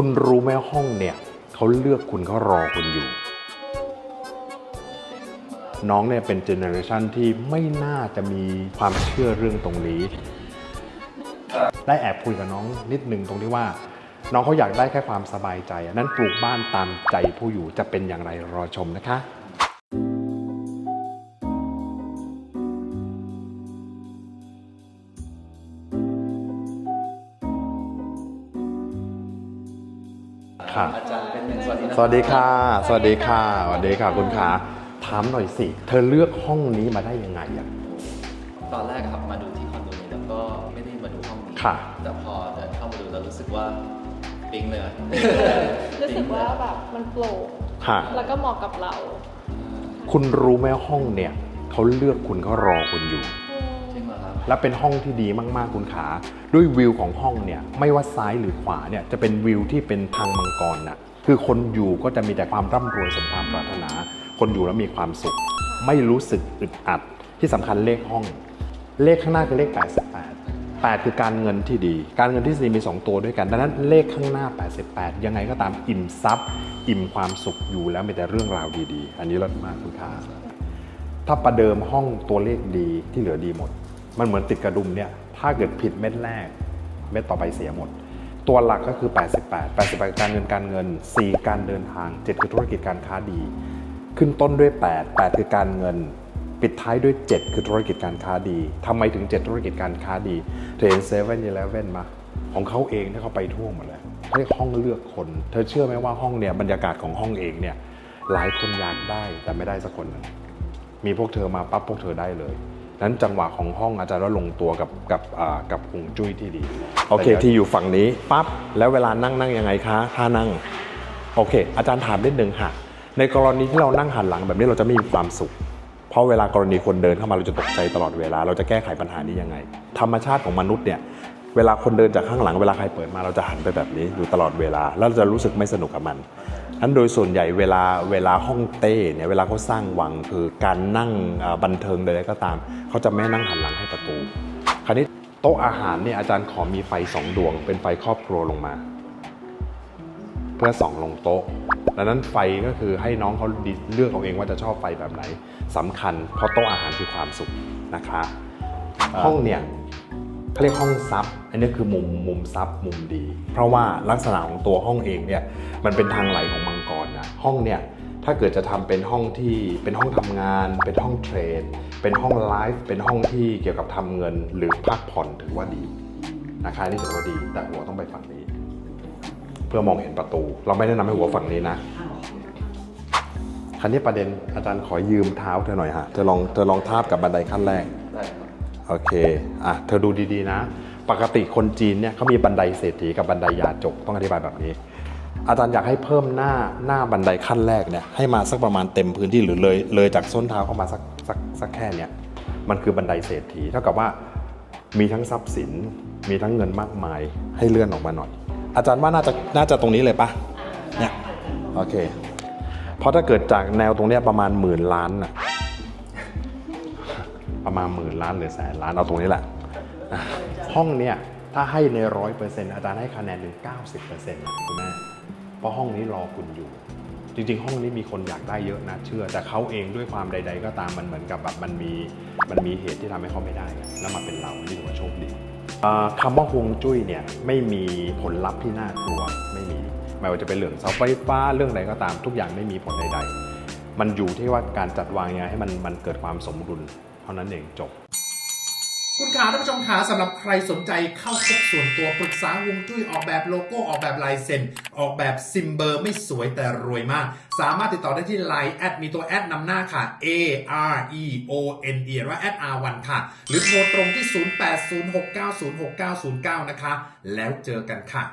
คุณรู้ไหมห้องเนี่ยเขาเลือกคุณเขารอคุณอยู่ น้องเนี่ยเป็นเจเนอเรชันที่ไม่น่าจะมีความเชื่อเรื่องตรงนี้ ได้แอบคุยกับน้องนิดนึงตรงที่ว่า น้องเขาอยากได้แค่ความสบายใจ นั้นปลูกบ้านตามใจผู้อยู่จะเป็นอย่างไรรอชมนะคะ ค่ะ อาจารย์เป็นหนึ่งสวัสดีนะสวัสดีค่ะ สวัสดีค่ะ สวัสดีค่ะคุณขาถามหน่อยสิ เธอเลือกห้องนี้มาได้ยังไงอะ ตอนแรกครับมาดูที่คอนโดนี้แล้วก็ไม่ได้มาดูห้องนี้ค่ะ แต่พอเดินเข้ามาดูแล้วรู้สึกว่าปิ๊งเลยอะรู้สึกว่าแบบมันโปร่งค่ะ แล้วก็เหมาะกับเรา คุณรู้ไหมห้องเนี่ย เขาเลือกคุณเขารอคุณอยู่ และเป็นห้องที่ดีมากๆคุณขาด้วยวิวของห้องเนี่ยไม่ว่าซ้ายหรือขวาเนี่ยจะเป็นวิวที่เป็นทางมังกรน่ะคือคนอยู่ก็จะมีแต่ความร่ำรวยสมความปรารถนา คนอยู่แล้วมีความสุข ไม่รู้สึกอึดอัดที่สำคัญเลขห้อง เลขข้างหน้าคือเลข 88 8 คือการเงินที่ดี การเงินที่ดีมี 2 ตัวด้วยกัน ดังนั้นเลขข้างหน้า 88 ยังไงก็ตามอิ่มทรัพย์ อิ่มความสุขอยู่แล้วมีแต่เรื่องราวดีๆ อันนี้เลิศมากคุณขาถ้าประเดิมห้องตัวเลขดีที่เหลือดีหมด มันเหมือนติดกระดุมเนี่ย ถ้าเกิดผิดเม็ดแรก เม็ดต่อไปเสียหมด ตัวหลักก็คือ 88 88การเงินการเงิน 4 การเดินทาง 7 คือธุรกิจการค้าดี ขึ้นต้นด้วย 8 8 คือการเงิน ปิดท้ายด้วย 7 คือธุรกิจการค้าดีทำไมถึง 7 ธุรกิจการค้าดีเธอเห็นเซเว่นอีเลฟเว่นมาของเขาเองที่เขาไปทั่วหมดเลยเขาเรียกห้องเลือกคน เธอเชื่อไหมว่าห้องเนี่ยบรรยากาศของห้องเองเนี่ยหลายคนอยากได้แต่ไม่ได้สักคนหนึงมีพวกเธอมาปั๊บพวกเธอได้เลย นั้นจังหวะของห้องอาจารย์ว่าลงตัวกับกับอ่ากับฮวงจุ้ยที่ดี โอเค ที่อยู่ฝั่งนี้ปั๊บแล้วเวลานั่งนั่งยังไงคะท่านั่ง โอเค อาจารย์ถามนิดนึงค่ะ ในกรณีที่เรานั่งหันหลังแบบนี้เราจะไม่มีความสุข เพราะเวลากรณีคนเดินเข้ามาเราจะตกใจตลอดเวลา เราจะแก้ไขปัญหานี้ยังไง ธรรมชาติของมนุษย์เนี่ย เวลาคนเดินจากข้างหลังเวลาใครเปิดมาเราจะหันไปแบบนี้อยู่ตลอดเวลา แล้วเราจะรู้สึกไม่สนุกกับมันนั้นโดยส่วนใหญ่เวลาเวลาห้องเต้เนี่ยเวลาเขาสร้างวังคือการนั่งบันเทิงใดๆก็ตาม เขาจะไม่นั่งหันหลังให้ประตู คราวนี้โต๊ะอาหารเนี่ยอาจารย์ขอมีไฟสองดวง เป็นไฟครอบครัวลงมา เพื่อส่องลงโต๊ะดังนั้นไฟก็คือให้น้องเขาเลือกเอาเองว่าจะชอบไฟแบบไหนสำคัญเพราะโต๊ะอาหารคือความสุขนะคะ ห้องเนี่ย เขาเรียกห้องซับอันนี้คือมุมมุมซับมุมดี เพราะว่าลักษณะของตัวห้องเองเนี่ยมันเป็นทางไหลของมังกรนะห้องเนี่ยถ้าเกิดจะทำเป็นห้องที่เป็นห้องทำงาน เป็นห้องเทรด เป็นห้องไลฟ์เป็นห้องที่เกี่ยวกับทำเงินหรือพักผ่อนถือว่าดีนะคะนี่ถือว่าดี แต่หัวต้องไปฝั่งนี้ เพื่อมองเห็นประตู เราไม่แนะนำให้หัวฝั่งนี้นะคราวนี้ประเด็นอาจารย์ขอยืมเท้าเธอหน่อยฮะเธอลองเธอลองทาบกับบันไดขั้นแรก โอเค อะ เธอดูดีๆนะ ปกติคนจีนเนี่ยเขามีบันไดเศรษฐีกับบันไดยาจก ต้องอธิบายแบบนี้ อาจารย์อยากให้เพิ่มหน้าหน้าบันไดขั้นแรกเนี่ยให้มาสักประมาณเต็มพื้นที่หรือเลยเลยจากส้นเท้าเข้ามาสักสักสักแค่เนี่ยมันคือบันไดเศรษฐีเท่ากับว่ามีทั้งทรัพย์สิน มีทั้งเงินมากมายให้เลื่อนออกมาหน่อย อาจารย์ว่าน่าจะน่าจะตรงนี้เลยปะเนี่ยโอเคเพราะถ้าเกิดจากแนวตรงเนี้ยประมาณหมื่นล้านนะ ประมาณหมื่นล้านหรือแสนล้านเอาตรงนี้แหละ ห้องเนี่ยถ้าให้ในร้อยเปอร์เซ็นต์อาจารย์ให้คะแนนถึงเก้าสิบเปอร์เซ็นต์คุณแม่เพราะห้องนี้รอคุณอยู่ จริง ๆ ห้องนี้มีคนอยากได้เยอะนะเชื่อ แต่เขาเองด้วยความใด ๆ ก็ตามมันเหมือนกับแบบมันมีมันมีเหตุที่ทำให้เขาไม่ได้แล้วมาเป็นเรานี่ถือว่าโชคดีอ่าคำว่าฮวงจุ้ยเนี่ยไม่มีผลลัพธ์ที่น่ากลัวไม่มีไม่ว่าจะเป็นเรื่องเสาไฟฟ้าเรื่องใดก็ตามทุกอย่างไม่มีผลใด ๆ มันอยู่ที่ว่าการจัดวางยังไงให้มันมันเกิดความสมดุล เท่านั้นเองจบ คุณขาท่านผู้ชมขาสำหรับใครสนใจเข้าพบส่วนตัวปรึกษาฮวงจุ้ยออกแบบโลโก้ออกแบบลายเซ็นออกแบบซิมเบอร์ไม่สวยแต่รวยมาก สามารถติดต่อได้ที่ Line แอดมีตัวแอดนำหน้าค่ะ A R E O N E หรือว่าแอด R1 ค่ะ หรือโทรตรงที่ 0806906909 นะคะ แล้วเจอกันค่ะ